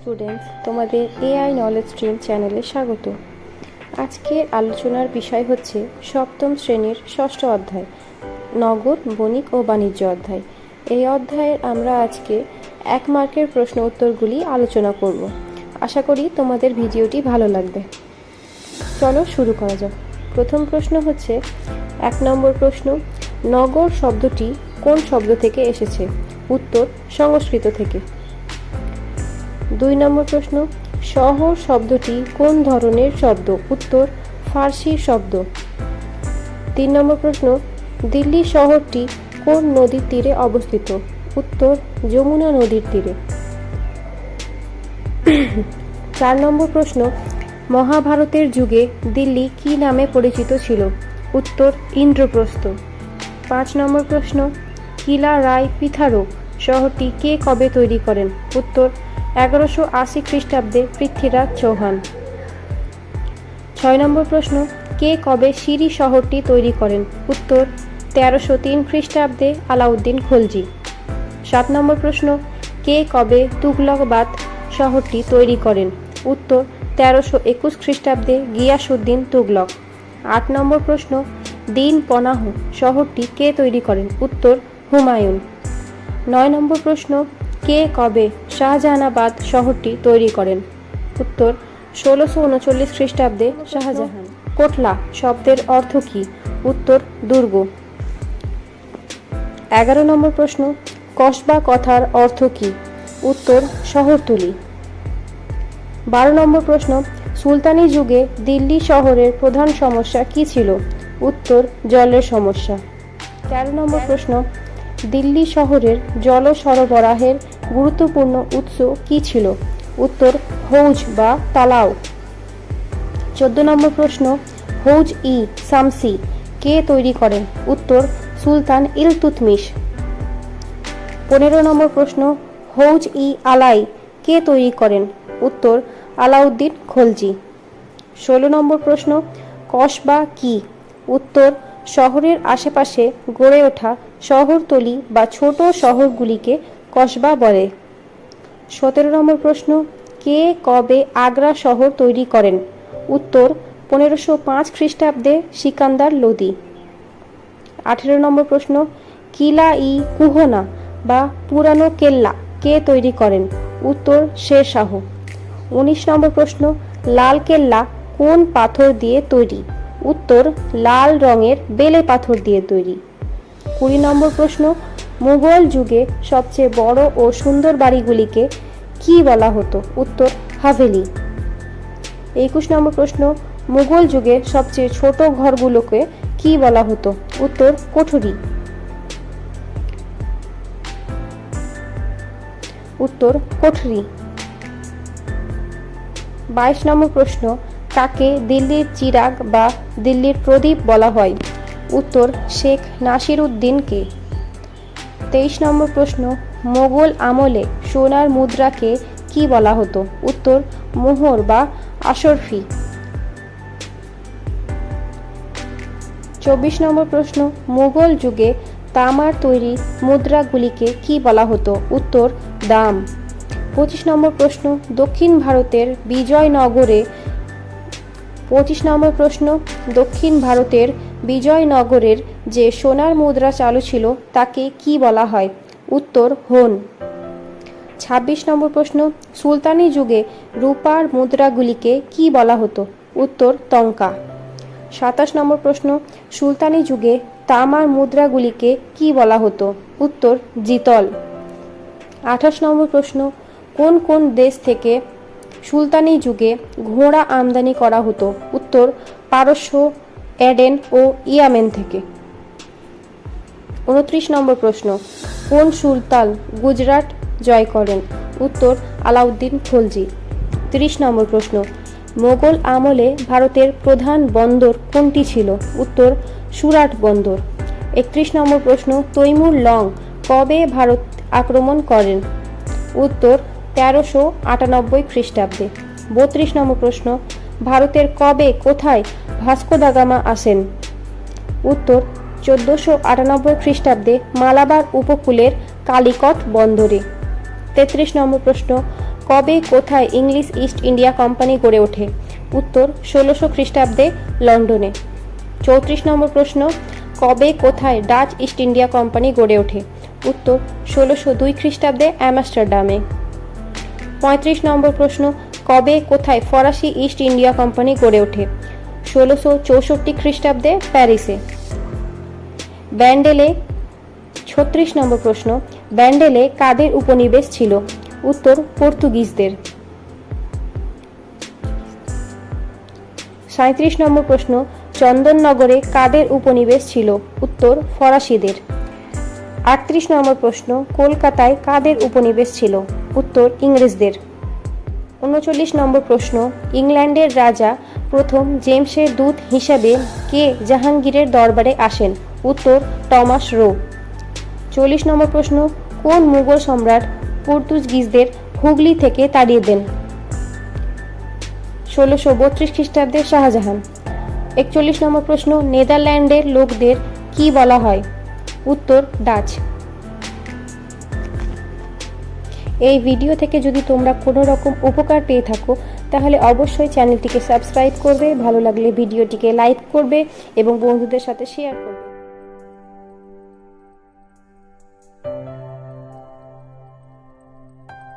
Students, তোমাদের AI knowledge stream চ্যানেলে স্বাগত। আজকের আলোচনার বিষয় হচ্ছে সপ্তম শ্রেণির ষষ্ঠ অধ্যায়, নগদ, বণিক ও বাণিজ্য অধ্যায়। এই অধ্যায়ের আমরা আজকে এক মার্কের প্রশ্ন উত্তরগুলি আলোচনা করব। আশা করি তোমাদের ভিডিওটি ভালো লাগবে। চলো শুরু করা যাক। প্রথম প্রশ্ন হচ্ছে, এক নম্বর প্রশ্ন, নগর শব্দটি কোন শব্দ থেকে এসেছে? উত্তর, সংস্কৃত থেকে। দুই নম্বর প্রশ্ন শহর শব্দটি কোন ধরনের শব্দ? উত্তর, ফার্সি শব্দ। তিন নম্বর প্রশ্ন, দিল্লি শহরটি কোন নদীর তীরে অবস্থিত? উত্তর, যমুনা নদীর তীরে। চার নম্বর প্রশ্ন, মহাভারতের যুগে দিল্লি কি নামে পরিচিত ছিল? উত্তর, ইন্দ্রপ্রস্থ। পাঁচ নম্বর প্রশ্ন, কিলা রায় পিথারো শহরটি কে কবে তৈরি করেন? উত্তর এগারোশো আশি খ্রিস্টাব্দে পৃথ্বীরাজ চৌহান। ছয় নম্বর প্রশ্ন, কে কবে সিরি শহরটি তৈরি করেন? উত্তর, তেরোশো তিন খ্রিস্টাব্দে আলাউদ্দিন খলজি। সাত নম্বর প্রশ্ন, কে কবে তুগলকবাদ শহরটি তৈরি করেন? উত্তর, তেরোশো একুশ খ্রিস্টাব্দে গিয়াসুদ্দিন তুগলক আট নম্বর প্রশ্ন, দিন পনাহ শহরটি কে তৈরি করেন? উত্তর, হুমায়ুন। নয় নম্বর প্রশ্ন, কে কবে শাহজাহানাবাদ শহরটি তৈরি করেন। উত্তর, ষোলোশো উনচল্লিশ খ্রিস্টাব্দে শাহজাহান। কোটলা শব্দের অর্থ কী? উত্তর, দুর্গ। এগারো নম্বর প্রশ্ন, কসবা কথার অর্থ কী? উত্তর, শহরতলি। বারো নম্বর প্রশ্ন, সুলতানি যুগে দিল্লি শহরের প্রধান সমস্যা কি ছিল? উত্তর, জলের সমস্যা। তেরো নম্বর প্রশ্ন, দিল্লি শহরের জল সরবরাহের গুরুত্বপূর্ণ উৎস কী ছিল? উত্তর, হৌজ বা তালাও। চোদ্দ নম্বর প্রশ্ন, হৌজ ই সামসি কে তৈরি করেন? উত্তর, সুলতান ইলতুতমিশ পনেরো নম্বর প্রশ্ন, হৌজ ই আলাই কে তৈরি করেন? উত্তর, আলাউদ্দিন খলজি। ষোলো নম্বর প্রশ্ন, কসবা কি? উত্তর, শহরের আশেপাশে গড়ে ওঠা শহরতলি বা ছোট শহরগুলিকে কসবা বলে। সতেরো নম্বর প্রশ্ন, কে কবে আগ্রা শহর তৈরি করেন? উত্তর, পনেরোশো পাঁচ খ্রিস্টাব্দে সিকান্দার লোদি। আঠেরো নম্বর প্রশ্ন, কিলা ই কুহনা বা পুরানো কেল্লা কে তৈরি করেন? উত্তর, শের শাহ। উনিশ নম্বর প্রশ্ন, লাল কেল্লা কোন পাথর দিয়ে তৈরি? উত্তর, লাল রঙের বেলে পাথর দিয়ে তৈরি। কুড়ি নম্বর প্রশ্ন মুঘল যুগে সবচেয়ে বড় ও সুন্দর বাড়িগুলিকে কি বলা হতো? উত্তর, হাভেলি। একুশ নম্বর প্রশ্ন, মুঘল যুগে সবচেয়ে ছোট ঘরগুলোকে কি বলা হতো? উত্তর, কোঠরি। উত্তর, কোঠরি। বাইশ নম্বর প্রশ্ন, কাকে দিল্লির চিরাগ বা দিল্লির প্রদীপ বলা হয়? উত্তর, শেখ নাসির উদ্দিনকে তেইশ নম্বর প্রশ্ন, মোগল আমলে সোনার মুদ্রাকে কি বলা হতো? উত্তর, মোহর বা আশরফি চব্বিশ নম্বর প্রশ্ন মুঘল যুগে তামার তৈরি মুদ্রাগুলিকে কি বলা হতো? উত্তর, দাম। পঁচিশ নম্বর প্রশ্ন, দক্ষিণ ভারতের বিজয়নগরে পঁচিশ নম্বর প্রশ্ন, দক্ষিণ ভারতের বিজয়নগরের যে সোনার মুদ্রা চালু ছিল তাকে কি বলা হয়? উত্তর, হোন। ছাব্বিশ নম্বর প্রশ্ন, সুলতানি যুগে রূপার মুদ্রাগুলিকে কি বলা হতো? উত্তর তঙ্কা সাতাশ নম্বর প্রশ্ন, সুলতানি যুগে তামার মুদ্রাগুলিকে কি বলা হতো? উত্তর, জিতল। আঠাশ নম্বর প্রশ্ন, কোন কোন দেশ থেকে সুলতানি যুগে ঘোড়া আমদানি করা হতো? উত্তর, পারস্য এডেন ও ইয়ামেন থেকে। উনত্রিশ নম্বর প্রশ্ন, কোন সুলতান গুজরাট জয় করেন? উত্তর, আলাউদ্দিন খলজি। তিরিশ নম্বর প্রশ্ন, মোগল আমলে ভারতের প্রধান বন্দর কোনটি ছিল? উত্তর, সুরাট বন্দর। একত্রিশ নম্বর প্রশ্ন, তৈমুর লং কবে ভারত আক্রমণ করেন? উত্তর, তেরোশো আটানব্বই খ্রিস্টাব্দে। বত্রিশ নম্বর প্রশ্ন, ভারতের কবে কোথায় ভাস্কো দা গামা আসেন। উত্তর, চোদ্দোশো আটানব্বই খ্রিস্টাব্দে মালাবার উপকূলের কালিকট বন্দরে। তেত্রিশ নম্বর প্রশ্ন, কবে, কোথায় ইংলিশ ইস্ট ইন্ডিয়া কোম্পানি গড়ে ওঠে? উত্তর, ষোলোশো খ্রিস্টাব্দে লন্ডনে। চৌত্রিশ নম্বর প্রশ্ন, কবে, কোথায় ডাচ ইস্ট ইন্ডিয়া কোম্পানি গড়ে ওঠে? উত্তর, ষোলোশো দুই খ্রিস্টাব্দে অ্যামাস্টারডামে। পঁয়ত্রিশ নম্বর প্রশ্ন, কবে, কোথায় ফরাসি ইস্ট ইন্ডিয়া কোম্পানি গড়ে ওঠে? ষোলোশো চৌষট্টি খ্রিস্টাব্দে প্যারিসে। ব্যান্ডেলে, ছত্রিশ নম্বর প্রশ্ন, ব্যান্ডেলে কাদের উপনিবেশ ছিল? উত্তর, পর্তুগিজদের। সাঁত্রিশ নম্বর প্রশ্ন, চন্দননগরে কাদের উপনিবেশ ছিল? উত্তর, ফরাসিদের। আটত্রিশ নম্বর প্রশ্ন, কলকাতায় কাদের উপনিবেশ ছিল? উত্তর, ইংরেজদের। উনচল্লিশ নম্বর প্রশ্ন, ইংল্যান্ডের রাজা প্রথম জেমসের দূত হিসাবে কে জাহাঙ্গীরের দরবারে আসেন? উত্তর, টমাস রো। চল্লিশ নম্বর প্রশ্ন, কোন মুঘল সম্রাট পর্তুগিজদের হুগলি থেকে তাড়িয়ে দেন? ষোলোশো বত্রিশ খ্রিস্টাব্দে শাহজাহান। একচল্লিশ নম্বর প্রশ্ন, নেদারল্যান্ডের লোকদের কি বলা হয়? উত্তর, ডাচ। এই ভিডিও থেকে যদি তোমরা কোনো রকম উপকার পেয়ে থাকো তাহলে অবশ্যই চ্যানেলটিকে সাবস্ক্রাইব করবে, ভালো লাগলে ভিডিওটিকে লাইক করবে এবং বন্ধুদের সাথে শেয়ার করবে।